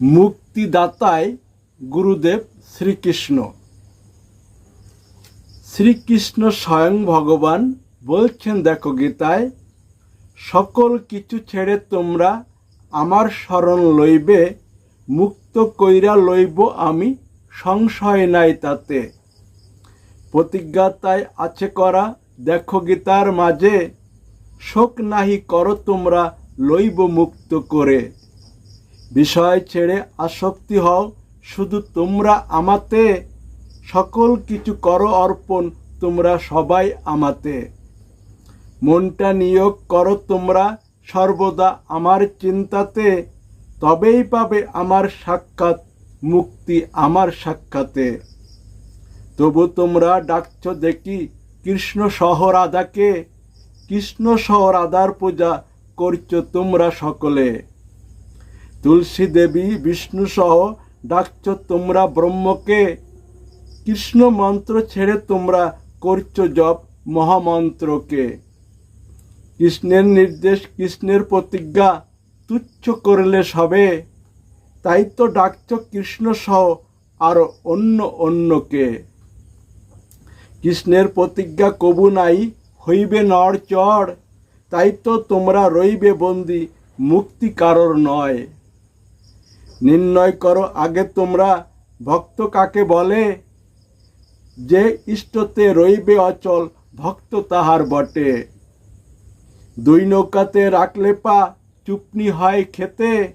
মুক্তিদাতায় গুরুদেব শ্রীকৃষ্ণ। শ্রীকৃষ্ণ স্বয়ং ভগবান বলছেন, দেখো গীতায়, সকল কিছু ছেড়ে তোমরা আমার স্মরণ লইবে, মুক্ত কইরা লইব আমি, সংশয় নাই তাতে। প্রতিজ্ঞাতায় আছে করা, দেখো গীতার মাঝে, শোক নাহি করো তোমরা, লইব মুক্ত করে। বিষয় ছেড়ে আসক্তি হও, শুধু তোমরা আমাতে। সকল কিছু করো অর্পণ তোমরা সবাই আমাতে। মনটা নিয়োগ করো তোমরা সর্বদা আমার চিন্তাতে, তবেই পাবে আমার সাক্ষাৎ, মুক্তি আমার সাক্ষাতে। তবু তোমরা ডাকছ দেখি কৃষ্ণ সহ রাধাকে কৃষ্ণ সহ রাধার পূজা করছ তোমরা সকলে। তুলসী দেবী, বিষ্ণু সহ ডাকছ তোমরা ব্রহ্মকে। কৃষ্ণ মন্ত্র ছেড়ে তোমরা করছ জপ মহামন্ত্রকে। কৃষ্ণের নির্দেশ, কৃষ্ণের প্রতিজ্ঞা তুচ্ছ করলে সবে। তাই তো ডাকছ কৃষ্ণ সহ আর অন্য অন্যকে। কৃষ্ণের প্রতিজ্ঞা কবু নাই, হইবে নড় চড় তাই তো তোমরা রইবে বন্দি, মুক্তি কারোর নয়। নির্ণয় করো, আগে তোমরা ভক্ত কাকে বলে? যে ইষ্টতে রইবে অচল, ভক্ত তাহার বটে। দুই নৌকাতে রাখলে পা, চুপনি হয় খেতে।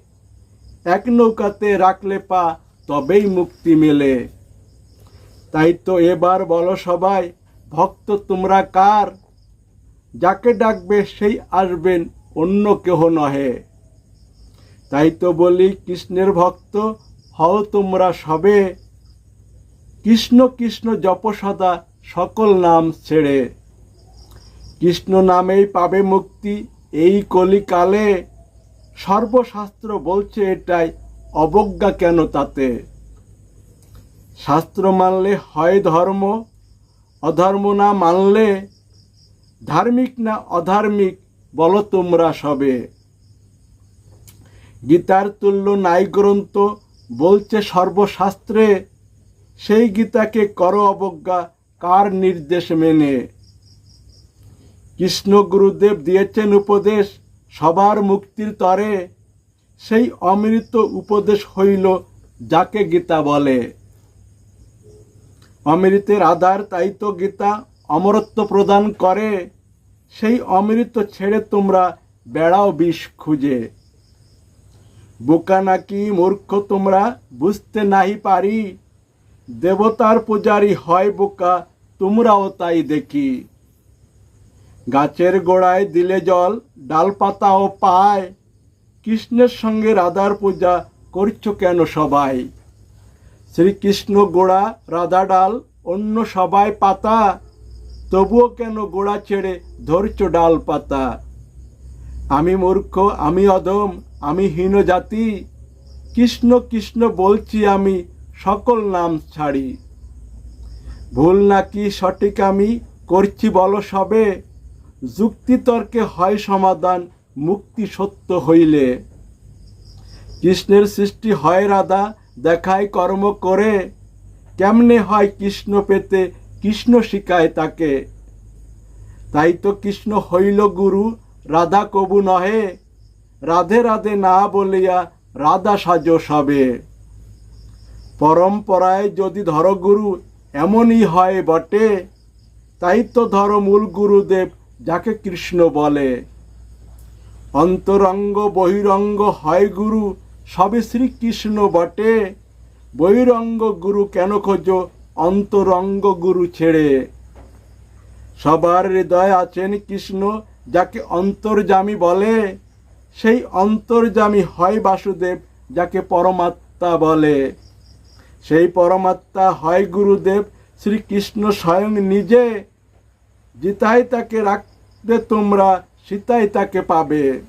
এক নৌকাতে রাখলে পা, তবেই মুক্তি মেলে। তাই তো এবার বলো সবাই, ভক্ত তোমরা কার? যাকে ডাকবে সেই আসবেন, অন্য কেহ নহে। তাই তো বলি, কৃষ্ণের ভক্ত, হও তোমরা সবে। কৃষ্ণ কৃষ্ণ জপ সদা, সকল নাম ছেড়ে। কৃষ্ণ নামেই পাবে মুক্তি এই কলিকালে। সর্বশাস্ত্র বলছে এটাই, অবজ্ঞা কেন তাতে? শাস্ত্র মানলে হয় ধর্ম, অধর্ম না মানলে ধার্মিক না অধার্মিক, বলো তোমরা সবে। গীতার তুল্য নাই গ্রন্থ বলছে সর্বশাস্ত্রে, সেই গীতাকে কর অবজ্ঞা, কার নির্দেশ মেনে? কৃষ্ণ গুরুদেব দিয়েছেন উপদেশ, সবার মুক্তির তরে। সেই অমৃত উপদেশ হইল যাকে গীতা বলে। অমৃতের আধার তাই তো গীতা অমরত্ব প্রদান করে। সেই অমৃত ছেড়ে তোমরা বেড়াও বিষ খুঁজে। বোকা নাকি মূর্খ তোমরা? বুঝতে নাই পারি। দেবতার পূজারি হয় বোকা, তোমরাও তাই দেখি। গাছের গোড়ায় দিলে জল, ডালপাতাও পায়। কৃষ্ণের সঙ্গে রাধার পূজা করছ কেন সবাই? শ্রীকৃষ্ণ গোড়া, রাধা ডাল, অন্য সবাই পাতা। তবুও কেন গোড়া ছেড়ে ধরছ ডাল পাতা আমি মূর্খ, আমি অদম আমি হীন জাতি, কৃষ্ণ কৃষ্ণ বলছি আমি, সকল নাম ছাড়ি। ভুল নাকি সঠিক আমি, করছি বলো সবে। যুক্তিতর্কে হয় সমাধান, মুক্তি সত্য হইলে। কৃষ্ণের সৃষ্টি হয় রাধা, দেখায় কর্ম করে। কেমনে হয় কৃষ্ণ পেতে, কৃষ্ণ শিখায় তাকে। তাই তো কৃষ্ণ হইল গুরু, রাধা কবু নহে। রাধে রাধে না বলিয়া রাধা সাজো সবে। পরম্পরায় যদি ধর গুরু, এমনই হয় বটে। তাই তো ধর মূল গুরুদেব যাকে কৃষ্ণ বলে। অন্তরঙ্গ, বহিরঙ্গ হয় গুরু, সবে শ্রীকৃষ্ণ বটে। বহিরঙ্গ গুরু কেন খোঁজো, অন্তরঙ্গ গুরু ছেড়ে। সবার হৃদয় আছেন কৃষ্ণ, যাকে অন্তর্জামী বলে। সেই অন্তর্জামী হয় বাসুদেব, যাকে পরমাত্মা বলে। সেই পরমাত্মা হয় গুরুদেব, শ্রীকৃষ্ণ স্বয়ং নিজে। জিতাই তাকে রাখতে তোমরা, সীতাই তাকে পাবে।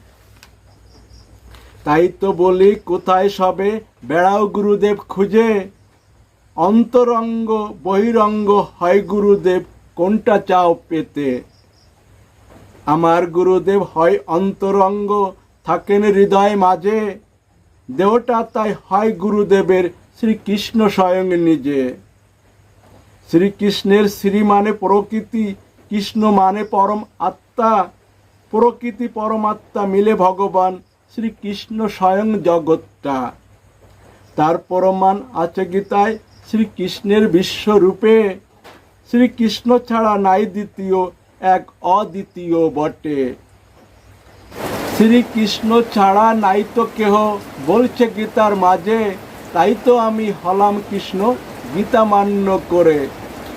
তাই তো বলি, কোথায় সবে বেড়াও গুরুদেব খুঁজে? অন্তরঙ্গ, বহিরঙ্গ হয় গুরুদেব, কোনটা চাও পেতে? আমার গুরুদেব হয় অন্তরঙ্গ থাকেন হৃদয় মাঝে। দেহটা তাই হয় গুরুদেবের, শ্রীকৃষ্ণ স্বয়ং নিজে। শ্রীকৃষ্ণের শ্রী মানে প্রকৃতি, কৃষ্ণ মানে পরম আত্মা। প্রকৃতি পরমাত্মা মিলে ভগবান শ্রীকৃষ্ণ স্বয়ং জগৎটা। তার প্রমাণ আছে গীতায় শ্রীকৃষ্ণের বিশ্বরূপে। শ্রীকৃষ্ণ ছাড়া নাই দ্বিতীয়, এক অদ্বিতীয় বটে। শ্রীকৃষ্ণ ছাড়া নাই তো কেহ, বলছে গীতার মাঝে, তাই তো আমি হলাম কৃষ্ণ, গীতা মান্য করে।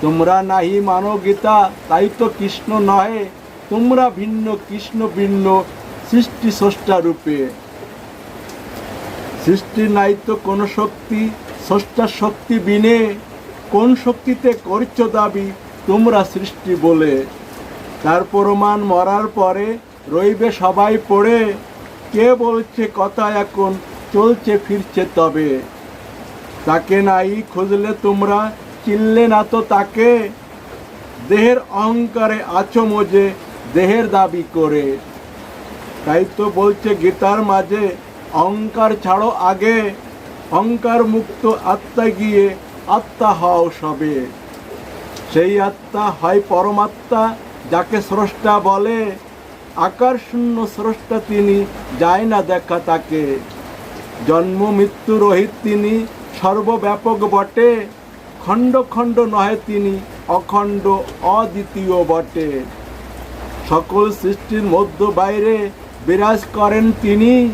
তোমরা নাহি মানো গীতা, তাই তো কৃষ্ণ নহে, তোমরা ভিন্ন, কৃষ্ণ ভিন্ন, সৃষ্টি স্রষ্টা রূপে। সৃষ্টি নাই তো কোন শক্তি, স্রষ্টার শক্তি বিনে। কোন শক্তিতে করছ দাবি, তোমরা সৃষ্টি বলে। তার প্রমাণ মরার পরে রইবে সবাই পড়ে। কে বলছে কথা এখন? চলছে, ফিরছে তবে। তাকে নাই খুঁজলে তোমরা, চিনলে না তো তাকে। দেহের অহংকারে আছো মজে, দেহের দাবি করে। তাই তো বলছে গীতার মাঝে, অহংকার ছাড়ো আগে। অহংকার মুক্ত আত্মা গিয়ে আত্মা হও সবে। সেই আত্মা হয় পরমাত্মা, যাকে স্রষ্টা বলে। আকার শূন্য স্রষ্টা তিনি, যায় না দেখা তাকে। জন্ম মৃত্যু রহিত তিনি, সর্বব্যাপক বটে। খণ্ড খণ্ড নহে তিনি, অখণ্ড অদ্বিতীয় বটে। সকল সৃষ্টির মধ্য বাইরে বিরাজ করেন তিনি।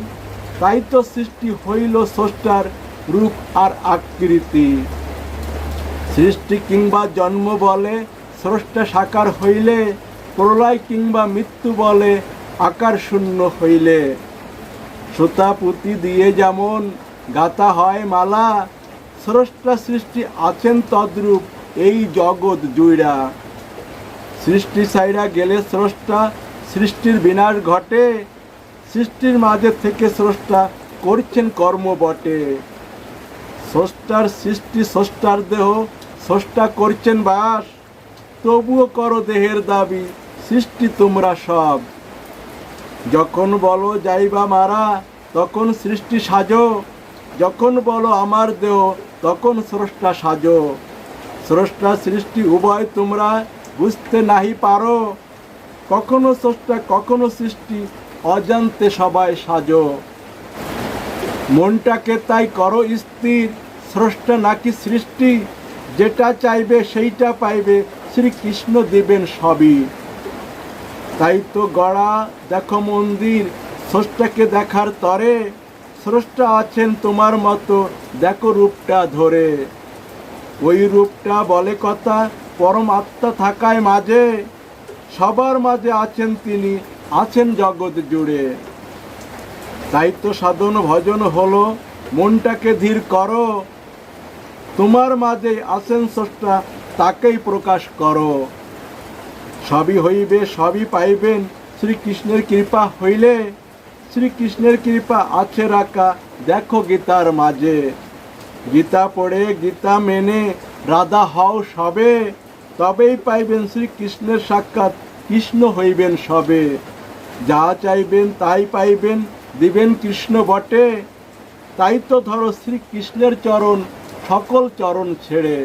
তাই তো সৃষ্টি হইল স্রষ্টার রূপ আর আকৃতি। সৃষ্টি কিংবা জন্ম বলে স্রষ্টা সাকার হইলে প্রলয় কিংবা মৃত্যু বলে আকার শূন্য হইলে। সুতা পুঁতি দিয়ে যেমন গাতা হয় মালা, স্রষ্টা সৃষ্টি আছেন তদ্রূপ এই জগৎ জুইরা সৃষ্টি সাইরা গেলে স্রষ্টা সৃষ্টির বিনাশ ঘটে, সৃষ্টির মাঝে থেকে স্রষ্টা করছেন কর্ম বটে। স্রষ্টার সৃষ্টি স্রষ্টার দেহ স্রষ্টা করছেন বাস, তবুও করো দেহের দাবি সৃষ্টি তোমরা সব। যখন বলো যাইবা মারা, তখন সৃষ্টি সাজো। যখন বলো আমার দেহ, তখন স্রষ্টা সাজো। স্রষ্টা সৃষ্টি উভয় তোমরা বুঝতে নাহি পারো। কখনো স্রষ্টা, কখনো সৃষ্টি অজান্তে সবাই সাজো। মনটাকে তাই করো স্থির। স্রষ্টা নাকি সৃষ্টি? যেটা চাইবে সেইটা পাইবে। শ্রীকৃষ্ণ দেবেন সবই। তাই তো গড়া দেখো মন্দির, স্রষ্টাকে দেখার তরে। স্রষ্টা আছেন তোমার মতো, দেখো রূপটা ধরে। ওই রূপটা বলে কথা, পরম আত্মা থাকায় মাঝে। সবার মাঝে আছেন তিনি, আছেন জগৎ জুড়ে। তাই তো সাধন ভজন হলো, মনটাকে ধীর করো। তোমার মাঝে আছেন স্রষ্টা, তাকেই প্রকাশ করো। সবই হইবে, সবই পাইবেন। শ্রীকৃষ্ণের কৃপা হইলে, শ্রীকৃষ্ণের কৃপা আছে রাখা। দেখো গীতার মাঝে। গীতা পড়ে, গীতা মেনে রাধা হও সবে। তবেই পাইবেন শ্রীকৃষ্ণের সাক্ষাৎ, কৃষ্ণ হইবেন সবে। যা চাইবেন তাই পাইবেন, দিবেন কৃষ্ণ বটে। তাই তো ধরো শ্রীকৃষ্ণের চরণ, সকল চরণ ছেড়ে।